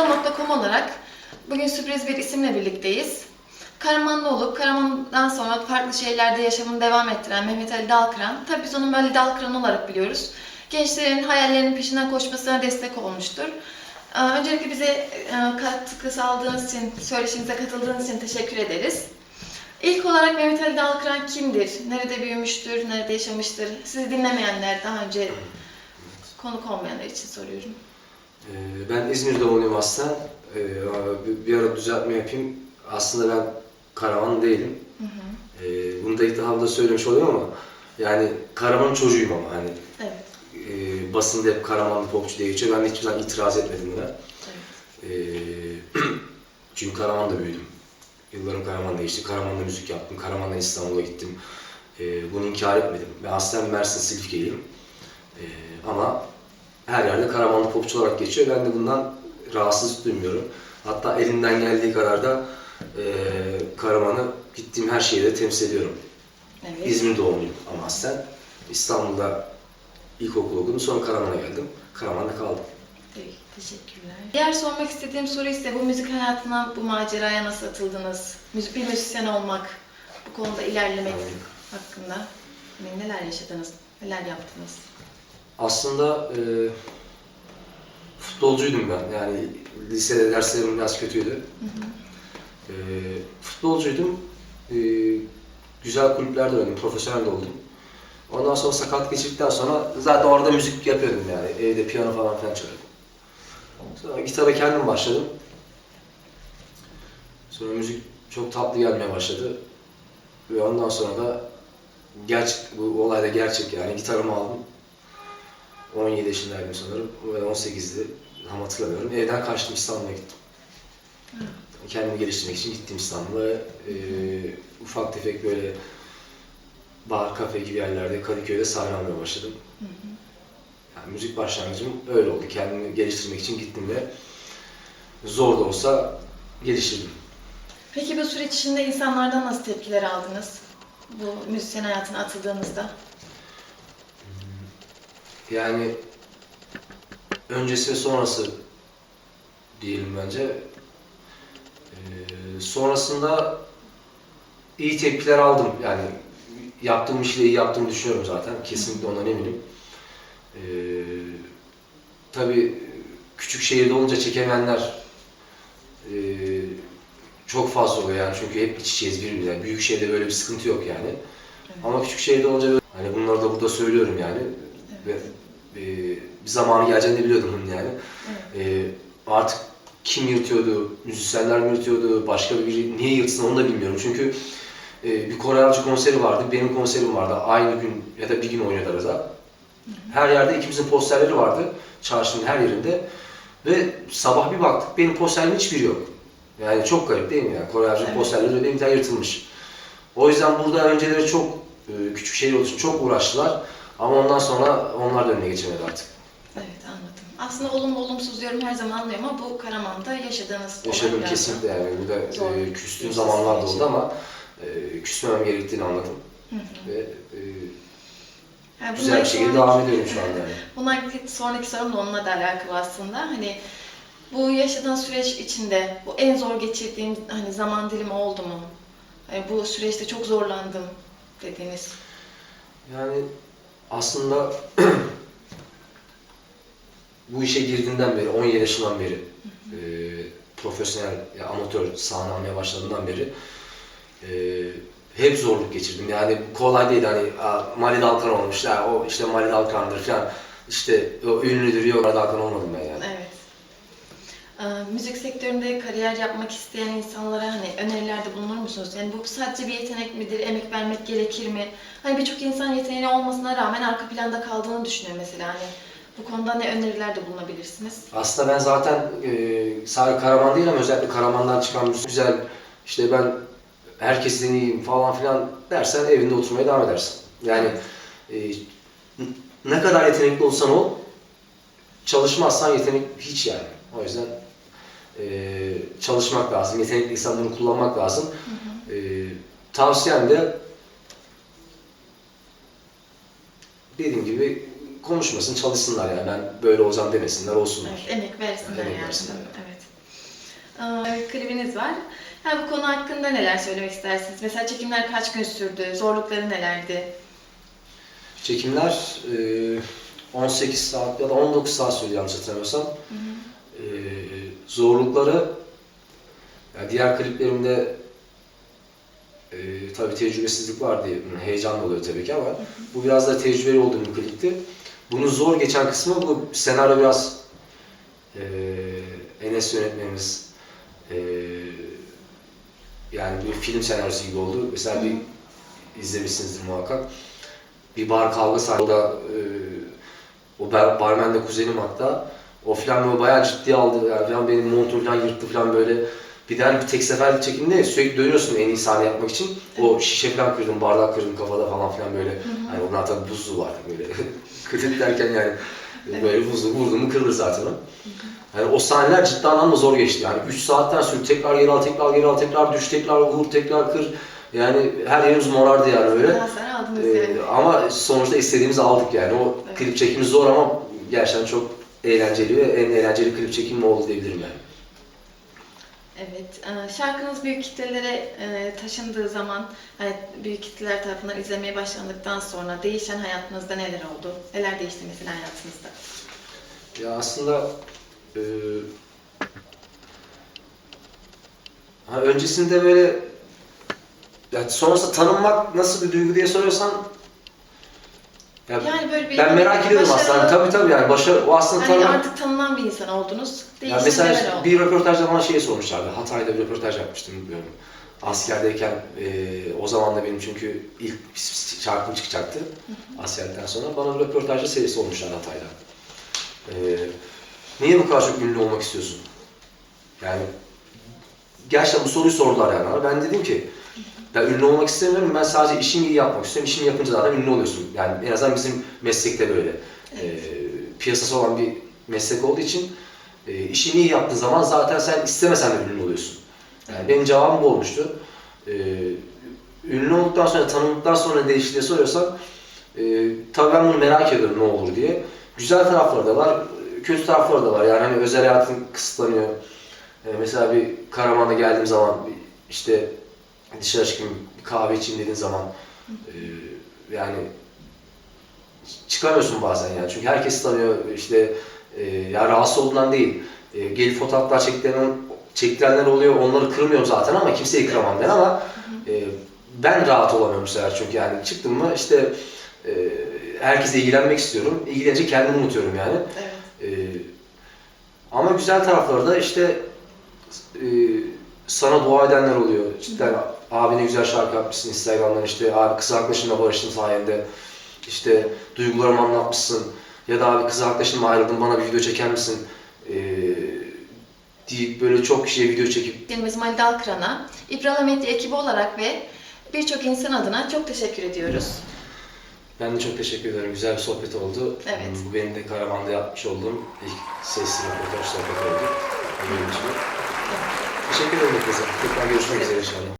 Güzel.com olarak bugün sürpriz bir isimle birlikteyiz. Karamanlı olup Karaman'dan sonra farklı şehirlerde yaşamını devam ettiren Mehmet Ali Dalkıran. Tabii biz onu böyle Dalkıran olarak biliyoruz. Gençlerin hayallerinin peşinden koşmasına destek olmuştur. Ee, Öncelikle bize e, katkı sağladığınız için, söyleşimize katıldığınız için teşekkür ederiz. İlk olarak Mehmet Ali Dalkıran kimdir? Nerede büyümüştür? Nerede yaşamıştır? Sizi dinlemeyenler, daha önce konuk olmayanlar için soruyorum. Ee, Ben İzmir doğumluyum aslında. Ee, bir- ara düzeltme yapayım. Aslında ben Karaman değilim. Hı hı. Ee, Bunu da da söylemiş oluyorum ama yani Karaman çocuğuyum ama hani Evet, e, basında hep Karamanlı popçu diye geçiyor. Ben de hiçbir zaman itiraz etmedim buna. evet. Çünkü Karaman'da büyüdüm. Yıllarım Karaman'da geçti. Karaman'da müzik yaptım. Karaman'dan İstanbul'a gittim. Bunu inkar etmedim. Ben aslen Mersin Silifke'liyim. Ama her yerde Karamanlı popçu olarak geçiyor. Ben de bundan rahatsızlık duymuyorum. Hatta elimden geldiği kadar da e, Karaman'ı gittiğim her şehirde temsil ediyorum. evet. İzmir doğumluyum ama aslen. İstanbul'da ilkokul okudum. Sonra Karaman'a geldim. Karaman'da kaldım. Peki, teşekkürler. Diğer sormak istediğim soru ise bu müzik hayatına, bu maceraya nasıl atıldınız? Müzik, bir müzisyen olmak, bu konuda ilerlemek hakkında hani neler yaşadınız, neler yaptınız? Aslında e, futbolcuydum ben. Yani lisede derslerim biraz kötüydü. Hı hı. E, futbolcuydum. E, güzel kulüplerde oynadım, profesyonel de oldum. Ondan sonra sakat geçirdikten sonra zaten orada müzik yapıyordum yani. Evde piyano falan filan çalıyordum. Sonra gitara kendim başladım. Sonra müzik çok tatlı gelmeye başladı. Ve ondan sonra da gerçek, bu olay da gerçek yani. Gitarımı aldım. 17 yaşındaydım sanırım. Ve 18'di. Tam hatırlamıyorum. Evden kaçtım İstanbul'a gittim. Kendimi geliştirmek için gittim İstanbul'a. Ee, ufak tefek böyle bar, kafe gibi yerlerde Kadıköy'de sahne almaya başladım. Hı hı. Yani müzik başlangıcım öyle oldu. Kendimi geliştirmek için gittim ve zor da olsa geliştirdim. Peki bu süreç içinde insanlardan nasıl tepkiler aldınız? Bu müzisyen hayatına atıldığınızda. Yani öncesi ve sonrası diyelim bence. Ee, sonrasında iyi tepkiler aldım. Yani yaptığım işle iyi yaptığımı düşünüyorum zaten. Kesinlikle ondan eminim. Ee, tabii küçük şehirde olunca çekemeyenler e, çok fazla oluyor yani çünkü hep iç içeyiz birbirine. Büyük şehirde böyle bir sıkıntı yok yani. Evet. Ama küçük şehirde olunca böyle, hani bunları da burada söylüyorum yani. Ve e, bir zamanı geleceğini biliyordum bunun yani. Evet. E, artık kim yırtıyordu, müzisyenler mi yırtıyordu, başka biri niye yırtsın onu da bilmiyorum. Çünkü e, bir Kore Avcı konseri vardı, benim konserim vardı. Aynı gün ya da bir gün oynuyordu arada. Her yerde ikimizin posterleri vardı, çarşının her yerinde. Ve sabah bir baktık, benim posterlerim hiçbiri yok. Yani çok garip değil mi yani? Kore Avcı'nın Evet. posterleri benim tane yırtılmış. O yüzden burada önceleri çok e, küçük şehir olduğu için çok uğraştılar. Ama ondan sonra onlar da önüne geçemedi artık. Evet anladım. Aslında olumlu olumsuz yorum her zaman anlıyorum ama bu Karaman'da yaşadığınız Yaşadım kesinlikle yani. Burada e, küstüğüm zamanlar da oldu ama e, küsmemem gerektiğini anladım. Hı hı. Ve e, Yani güzel bir şekilde devam ediyorum şu anda yani. Bundan sonraki sorum da onunla da alakalı aslında. Hani bu yaşadığın süreç içinde bu en zor geçirdiğin hani zaman dilimi oldu mu? Hani bu süreçte çok zorlandım dediğiniz. Yani aslında bu işe girdiğinden beri, 17 yaşından beri e, profesyonel, ya amatör sahne almaya başladığımdan beri e, hep zorluk geçirdim. Yani kolay değil hani "Aa, Mali Dalkan olmuş, ya o işte Mali Dalkan'dır falan. İşte o ünlüdür, yok Mali Dalkan olmadım ben yani. Müzik sektöründe kariyer yapmak isteyen insanlara hani önerilerde bulunur musunuz? Yani bu sadece bir yetenek midir? Emek vermek gerekir mi? Hani birçok insan yeteneği olmasına rağmen arka planda kaldığını düşünüyor mesela. Hani bu konuda ne önerilerde bulunabilirsiniz? Aslında ben zaten e, sadece Karaman değil ama özellikle Karaman'dan çıkan müzik güzel, işte ben herkesten iyiyim falan filan dersen evinde oturmaya devam edersin. Yani e, ne kadar yetenekli olsan ol, çalışmazsan yetenek hiç yani. O yüzden e, çalışmak lazım, yetenekli insanları kullanmak lazım. E, tavsiyem de dediğim gibi konuşmasın, çalışsınlar yani ben böyle olacağım demesinler, olsunlar. Evet, emek versinler Emek yani. versinler. Evet. e, klibiniz var. Ha, bu konu hakkında neler söylemek istersiniz? Mesela çekimler kaç gün sürdü? Zorlukları nelerdi? Çekimler e, 18 saat ya da 19 saat sürdü yanlış hatırlamıyorsam. E, zorlukları yani diğer kliplerimde e, tabii tecrübesizlik var diye heyecan oluyor tabii ki ama bu biraz da tecrübeli olduğum bir klipti. Bunun zor geçen kısmı bu senaryo biraz e, Enes yönetmenimiz e, yani bir film senaryosu gibi oldu. Mesela bir izlemişsinizdir muhakkak. Bir bar kavga sahnesi. O da e, o bar, barmen de kuzenim hatta. O falan böyle bayağı ciddiye aldı. Yani falan benim montum falan yırttı falan böyle. Bir de hani bir tek seferlik çekimde sürekli dönüyorsun en iyi sahne yapmak için. O şişe falan kırdım, bardak kırdım kafada falan filan böyle. Hani onlar tabii buzlu var böyle. Kırdık derken yani böyle buzlu vurdum mu kırılır zaten o. Yani o sahneler ciddi anlamda zor geçti. Yani 3 saatten sonra tekrar geri al, tekrar geri al, tekrar düş, tekrar vur, tekrar kır. Yani her yerimiz morardı yani böyle. Daha sonra aldınız Ee, yani. ama sonuçta istediğimizi aldık yani. O Evet. klip çekimi zor ama gerçekten çok eğlenceli ve en eğlenceli klip çekimi oldu diyebilirim yani. Evet, e, şarkınız büyük kitlelere e, taşındığı zaman, hani büyük kitleler tarafından izlemeye başlandıktan sonra değişen hayatınızda neler oldu? Neler değişti mesela hayatınızda? Ya aslında e, ha öncesinde böyle yani sonrasında tanınmak nasıl bir duygu diye soruyorsan ya Yani böyle bir ben merak ediyorum başarılı- aslında. Tabii tabii yani başarı o aslında Hani tanımak. artık tanınan bir insan oldunuz. Değişen Ya mesela bir röportajda bana şeyi sormuşlardı. Hatay'da bir röportaj yapmıştım bilmiyorum. Askerdeyken e, o zaman da benim çünkü ilk şarkım çıkacaktı askerlikten sonra. Bana bir röportajda serisi olmuşlar Hatay'da. E, niye bu kadar çok ünlü olmak istiyorsun? Yani gerçekten bu soruyu sordular yani. Ben dedim ki ben ünlü olmak istemiyorum. Ben sadece işimi iyi yapmak istiyorum. İşimi yapınca zaten ünlü oluyorsun. Yani en azından bizim meslekte böyle. E, piyasası olan bir meslek olduğu için e, işini iyi yaptığın zaman zaten sen istemesen de ünlü oluyorsun. Yani benim cevabım bu olmuştu. E, ünlü olduktan sonra, tanındıktan sonra değişti diye soruyorsan e, tabii ben bunu merak ediyorum ne olur diye. Güzel tarafları da var, kötü tarafları da var. Yani hani özel hayatın kısıtlanıyor. E, mesela bir Karaman'a geldiğim zaman işte dışarı çıkayım, bir kahve içeyim dediğin zaman e, yani çıkamıyorsun bazen yani. Çünkü herkes tanıyor işte e, ya rahatsız olduğundan değil. E, gelip fotoğraflar çektiren, çektirenler oluyor. Onları kırmıyorum zaten ama kimseyi kıramam ben ama e, ben rahat olamıyorum sefer çünkü yani çıktım mı işte e, herkese ilgilenmek istiyorum. İlgilenince kendimi unutuyorum yani. Evet. E, ama güzel tarafları da işte e, sana dua edenler oluyor. Cidden abi ne güzel şarkı yapmışsın Instagram'dan işte abi kız arkadaşınla barıştın sayende. İşte duygularımı anlatmışsın. Ya da abi kız arkadaşımla ayrıldım bana bir video çeker misin? E, deyip böyle çok kişiye video çekip Dilimiz Mali Dalkıran'a, İbrahim Medya ekibi olarak ve birçok insan adına çok teşekkür ediyoruz. ben de çok teşekkür ederim. Güzel bir sohbet oldu. Evet. Bu benim de Karaman'da yapmış olduğum ilk sesli röportaj sohbet oldu. Benim için. Teşekkür ederim herkese. Tekrar görüşmek üzere inşallah.